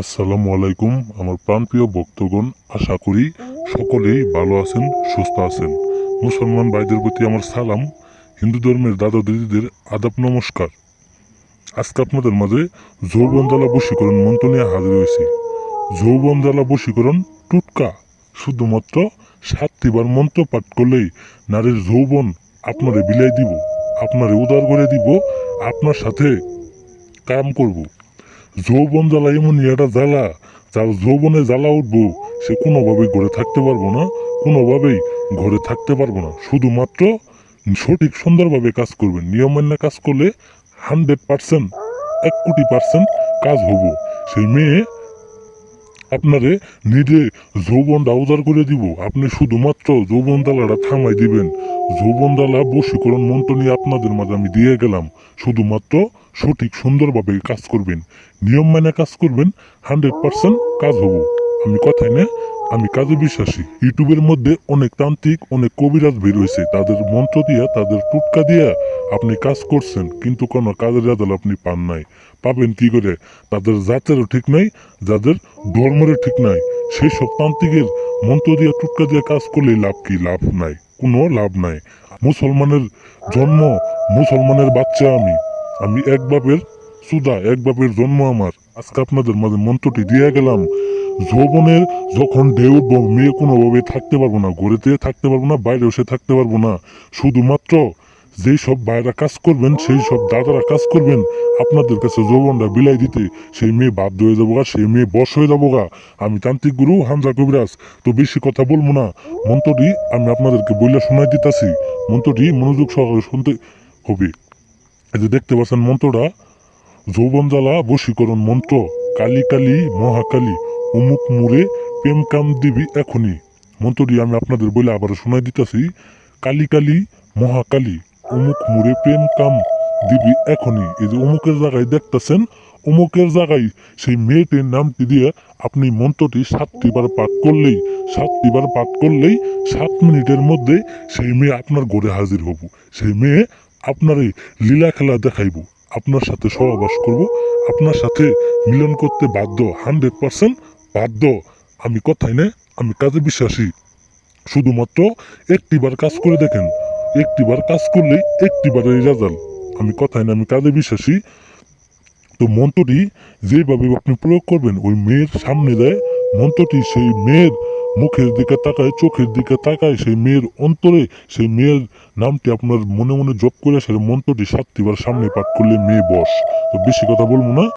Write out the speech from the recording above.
আসসালামু আলাইকুম, আমার প্রাণপ্রিয় ভক্তগণ, আশা করি সকলেই ভালো আছেন, সুস্থ আছেন। মুসলমান ভাইদের প্রতি আমার সালাম, হিন্দু ধর্মের দাদা দিদিদের আদাব নমস্কার। আজকে আপনাদের মাঝে যৌবন যৌবনদালা বশীকরণ মন্ত্র নিয়ে হাজির হয়েছি। যৌবন যৌবনদালা বশীকরণ টুটকা, শুধুমাত্র সাতটিবার মন্ত্র পাঠ করলেই নারীর যৌবন আপনারে বিলাই দিব। আপনারে উদার করে দিব, আপনার সাথে কাম করব। যৌবন জ্বালা এমনই একটা জ্বালা, যার যৌবনে জ্বালা উঠবো, সে কোনোভাবেই ঘরে থাকতে পারব না, কোনোভাবেই ঘরে থাকতে পারব না। শুধুমাত্র সঠিক, সুন্দরভাবে কাজ করবেন। নিয়ম মেনে কাজ করলে হান্ড্রেড পার্সেন্ট, এক কোটি পার্সেন্ট কাজ হব। সেই মেয়ে আপনারে নিজে যৌবনটা উদার করে দিব। আপনি শুধুমাত্র যৌবন দালাটা থামাই দিবেন। যৌবন দালা বশীকরণ মন্ত্র নিয়ে আপনাদের মাঝে আমি দিয়ে গেলাম। শুধুমাত্র সঠিক, সুন্দরভাবে কাজ করবেন। নিয়ম মেনে কাজ করবেন, হান্ড্রেড পার্সেন্ট কাজ হব। আমি কথাই না, আমি কাজে বিশ্বাসী। ইউটিউবের মধ্যে অনেক তান্ত্রিক, অনেক কবিরাজ বের হয়েছে। তাদের মন্ত্র দিয়া, তাদের টুটকা দিয়া আপনি কাজ করছেন, কিন্তু কোনো কাজের রেজাল্ট আপনি পান নাই। পাবেন কি করে? তাদের জাতেরও ঠিক নাই, যাদের ধর্মেরও ঠিক নাই। সেই সব তান্ত্রিকের মন্ত্র দিয়ে টুটকা দিয়ে কাজ করলে লাভ কি? লাভ নাই। কোনো লাভ নাই। মুসলমানের জন্ম, মুসলমানের বাচ্চা আমি। আমি এক বাপের সুদা, এক বাপের জন্ম আমার। আজকে আপনাদের মাঝে মন্ত্রটি দিয়ে গেলাম। যৌবনের যখন ঢেউ মেয়ে কোনোভাবে থাকতে পারব না, ঘরেতে থাকতে পারব না বাইরে সে থাকতে পারব না। শুধুমাত্র যেই সব বাইরা কাজ করবেন, সেই সব দাদারা কাজ করবেন, আপনাদের কাছে যৌবনটা বিলাই দিতে সেই মেয়ে বাধ্য হয়ে যাব গা, সেই মেয়ে বশ হয়ে যাব গা। আমি তান্ত্রিক গুরু হামজা কবিরাজ, তো বেশি কথা বলব না। মন্ত্রটি আমি আপনাদেরকে বইলে শোনাই দিতেছি। মন্ত্রটি মনোযোগ সহকারে শুনতে হবে। এই যে দেখতে পাচ্ছেন মন্ত্রটা, যৌবন জ্বালা বশীকরণ মন্ত্র, কালী কালী মহাকালী, অমুক মুরে প্রেম কাম দিবি এখনই। মন্ত্রটি আমি আপনাদের বলে আবার শোনাই দিতেছি। কালী কালী মহাকালী অমুক মুরে প্রেম কাম দিবি এখনই এই যে অমুকের জায়গায় দেখতেছেন, অমুকের জায়গায় সেই মেয়েটির নামটি দিয়ে আপনি মন্ত্রটি সাতটি বার পাঠ করলেই সাতটি বার পাঠ করলেই সাত মিনিটের মধ্যে সেই মেয়ে আপনার ঘরে হাজির হব। সেই মেয়ে আপনার এই লীলা খেলা দেখাইব। আপনার সাথে সহবাস করব। আপনার সাথে মিলন করতে বাধ্য, হান্ড্রেড পার্সেন্ট বাধ্য। আমি কথাই না আমি কাজে বিশ্বাসী। শুধুমাত্র একটিবার কাজ করে দেখেন। একটিবার কাজ করলেই একটিবারের রেজাল্ট। আমি কথাই না আমি কাজে বিশ্বাসী। তো মন্ত্রটি যেভাবে আপনি প্রয়োগ করবেন, ওই মেয়ের সামনে দেয় মন্ত্রটি, সেই মেয়ের মুখের দিকে তাকায়, চোখের দিকে তাকায়, সেই মেয়ের অন্তরে, সেই মেয়ের নামটি আপনার মনে মনে জপ করে, সেই মন্ত্রটি সাতটিবার সামনে পাঠ করলে মেয়ে বস। তো বেশি কথা বলব না।